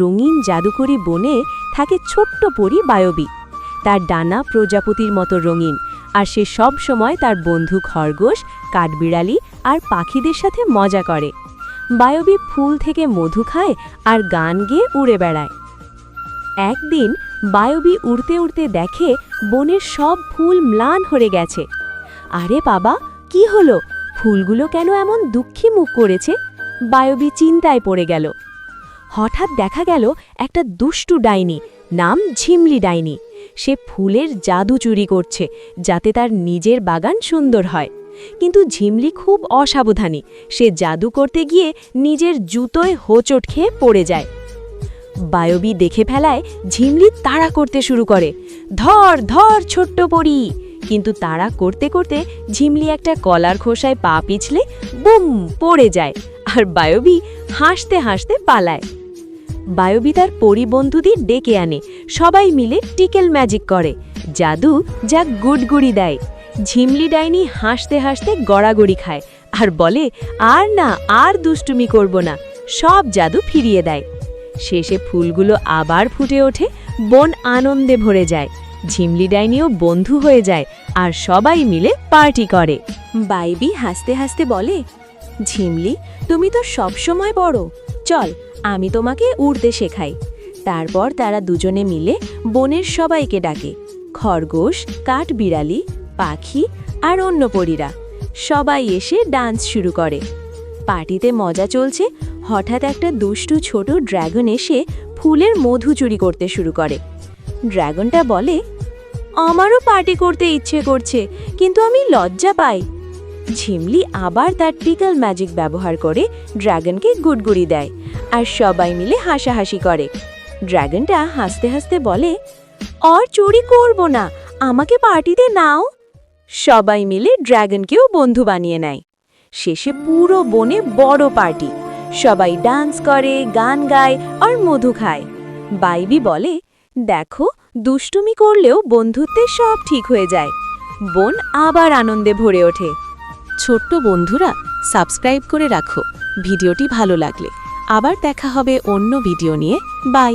রঙিন জাদুকরি বনে থাকে ছোট্ট পরী বায়বী। তার ডানা প্রজাপতির মতো রঙিন, আর সে সব সময় তার বন্ধু খরগোশ, কাঠবিড়ালি আর পাখিদের সাথে মজা করে। বায়বী ফুল থেকে মধু খায় আর গান গেয়ে উড়ে বেড়ায়। একদিন বায়বী উড়তে উড়তে দেখে বনের সব ফুল ম্লান হয়ে গেছে। আরে বাবা, কি হলো? ফুলগুলো কেন এমন দুঃখী মুখ করেছে? বায়বী চিন্তায় পড়ে গেল। হঠাৎ দেখা গেল একটা দুষ্টু ডাইনি, নাম ঝিমলি ডাইনি। সে ফুলের জাদু চুরি করছে, যাতে তার নিজের বাগান সুন্দর হয়। কিন্তু ঝিমলি খুব অসাবধানী, সে জাদু করতে গিয়ে নিজের জুতোয় হোঁচট খেয়ে পড়ে যায়। বায়বী দেখে ফেলায় ঝিমলি তাড়া করতে শুরু করে, ধর ধর, ছোট্ট পড়ি কিন্তু তাড়া করতে করতে ঝিমলি একটা কলার খোসায় পা পিছলে বুম, পড়ে যায়। আর বায়বী হাসতে হাসতে পালায়। বায়বী তার পরিবন্ধুদের ডেকে আনে। সবাই মিলে টিকেল ম্যাজিক করে। জাদু যা গুড়গুড়ি দেয়। ঝিমলি ডাইনি হাসতে হাসতে গড়াগড়ি খায় আর বলে, আর না, আর দুষ্টুমি করব না। সব জাদু ফিরিয়ে দেয়। শেষে ফুলগুলো আবার ফুটে ওঠে, বন আনন্দে ভরে যায়। ঝিমলি ডাইনিও বন্ধু হয়ে যায় আর সবাই মিলে পার্টি করে। বাইবি হাসতে হাসতে বলে ঝিমলি, তুমি তো সবসময় বড়। চল, আমি তোমাকে উড়তে শেখাই। তারপর তারা দুজনে মিলে বনের সবাইকে ডাকে। খরগোশ, কাঠ বিড়ালি, পাখি আর অন্য পরীরা। সবাই এসে ডান্স শুরু করে। পার্টিতে মজা চলছে, হঠাৎ একটা দুষ্টু ছোট ড্রাগন এসে ফুলের মধু চুরি করতে শুরু করে। ড্রাগনটা বলে, আমারও পার্টি করতে ইচ্ছে করছে, কিন্তু আমি লজ্জা পাই। ঝিমলি আবার তার টিকল ম্যাজিক ব্যবহার করে ড্রাগনকে গুড়গুড়ি দেয় আর সবাই মিলে হাসাহাসি করে। ড্রাগনটা হাসতে হাসতে বলে, আর চুরি করব না, আমাকে পার্টিতে নাও। সবাই মিলে ড্রাগনকেও বন্ধু বানিয়ে নেয়। শেষে পুরো বনে বড় পার্টি। সবাই ডান্স করে, গান গায় আর মধু খায়। বাইবি বলে, দেখো, দুষ্টুমি করলেও বন্ধুত্বে সব ঠিক হয়ে যায়। বোন আবার আনন্দে ভরে ওঠে। ছোট্ট বন্ধুরা সাবস্ক্রাইব করে রাখো। ভিডিওটি ভালো লাগলে আবার দেখা হবে অন্য ভিডিও নিয়ে। বাই।